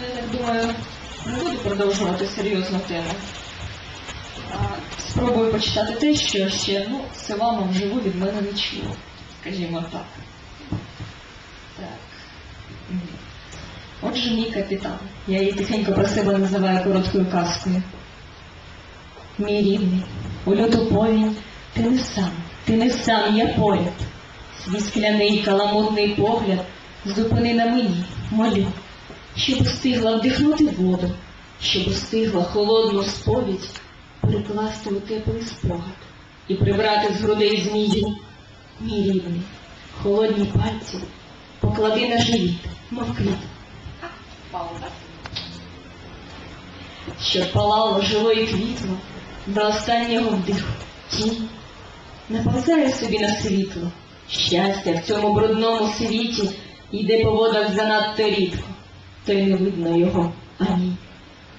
Я так думаю, не буду продовжувати серйозну тему. Спробую почитати те, що ще ну, Севама вживу від мене не чув. Скажімо так. Так. Отже, мій капітан. Я її тихенько про себе називаю короткою казкою. Мій рідний, у люту повінь, ти не сам, ти не сам, я поряд. Свій скляний каламутний погляд зупини на мені, молю, щоб встигла вдихнути воду, щоб встигла холодну сповідь перекласти у теплий спогад і прибрати з грудей змію. Мій рідний, холодні пальці поклади на живіт, мов квіт. Пауза. Щоб палало живо і квітло до останнього вдиху тінь. Наповзає собі на світло. Щастя в цьому брудному світі йде по водах занадто рідко, то й не видно його ані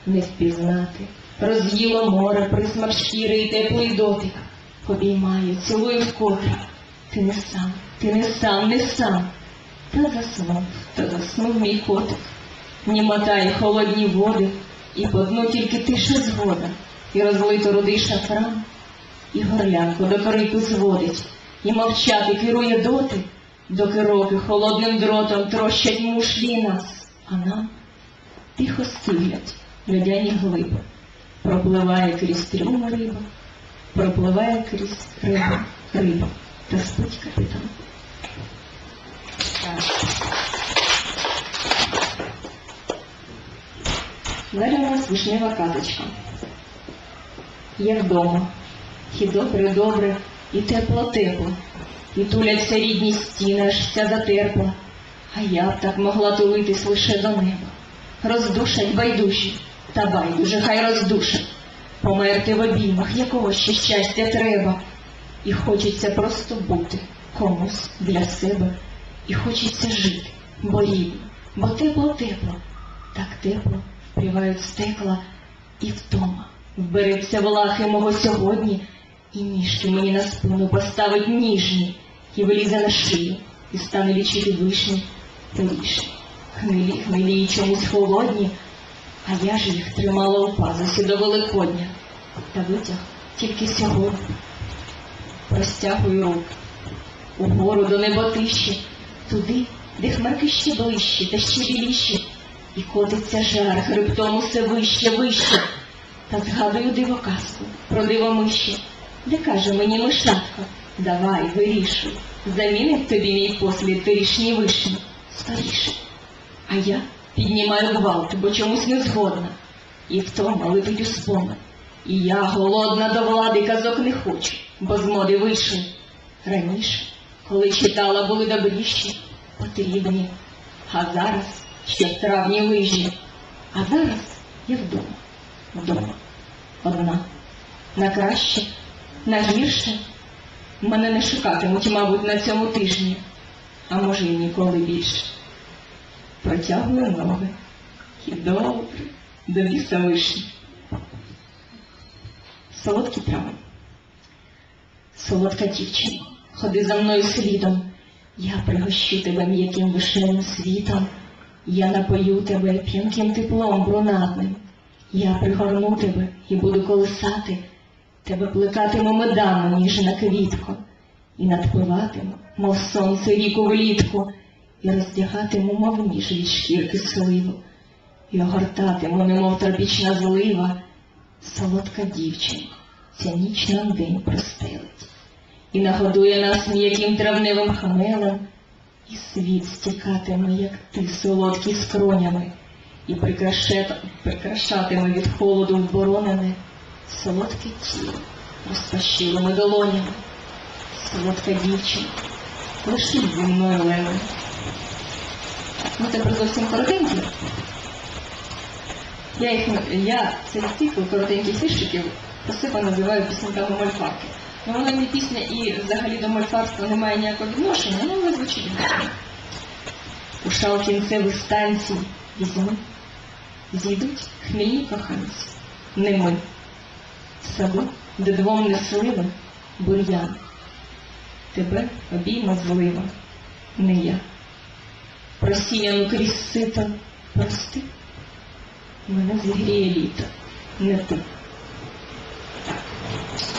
не впізнати. Роз'їло море, присмак шкіри і теплий дотик. Обіймаю, цілую вкотре. Ти не сам, ти не сам, не сам. Та заснув, та заснув мій котик. Німотає холодні води, і по дну тільки тиша згода, і розлито рудий шафран, і горлянку до крику зводить, і мовчати керує доти, доки роки холодним дротом трощать мушлі нас, а нам тихо стілять льодяні глиби. Пропливає крізь трюму риба, пропливає крізь рибу риба, та спить капітан. Далі у нас вишнева казочка. Я вдома, і добре, добре, і тепло тепло, і туляться рідні стіни, аж вся затерпла, а я б так могла тулитись лише до неба. Роздушать байдужі, та байдуже, хай роздушать. Померти в обіймах, якого ще щастя треба. І хочеться просто бути комусь для себе. І хочеться жити, бо рідно, бо тепло-тепло, так тепло впрівають стекла і втома. Вбереться влахи мого сьогодні, і ніжки мені на спину поставить ніжні, і вилізе на шию, і стане лічити вишні вишні. Хмелі, хмелі чомусь холодні, а я ж їх тримала у пазусі до Великодня, та витяг тільки сьогодні. Простягую руки. Угору до неботищі, туди, де хмарки ще ближчі та ще біліші, і котиться жар хребтом усе вище, вище. Та згадую диво казку про диво миші, де каже мені мишатка, давай, вирішуй, замінить тобі мій послід торішній вишні, скоріше. А я піднімаю гвалт, бо чомусь не згодна, і втома летить у спомин. І я голодна до влади казок не хочу, бо з моди вийшов. Раніше, коли читала, були добріші, потрібні, а зараз ще в травні лижі. А зараз я вдома, вдома, одна. На краще, на гірше мене не шукатимуть, мабуть, на цьому тижні, а може й ніколи більше. Протягую ноги і добре до вишні. Солодкі трави. Солодка дівчина, ходи за мною слідом. Я пригощу тебе м'яким вишневим світом. Я напою тебе п'янким теплом брунатним. Я пригорну тебе і буду колисати, тебе плекатиму медану, ніжна квітко, і надпливатиму, мов сонце ріку влітку, і роздягатиму, мов ніж від шкірки сливу, і огортатиму, немов тропічна злива, солодка дівчинка, ця ніч нам день простелить, і нагодує нас м'яким травневим хмелем, і світ стікатиме, як ти, солодкі скронями, і прикрашатиме від холоду вборонене солодке тіло розпашілими долонями, солодка дівчинка, лишіть зі мною леви. Ну, тепер зовсім коротенькі. Я їх я цей цикл коротеньких віршиків посипа називаю пісеньками мольфарки. Ну, вона не пісня і взагалі до мольфарства не має ніякого відношення, але звучить гарно. У шалкінцевих станцій візьми, зійдуть хмільні коханці, не ми. Саду, де двом не слива, бур'ян. Тебе обійма злива, не я. Просіяну крізь сито, прости, Мене зігріє літо, не ти.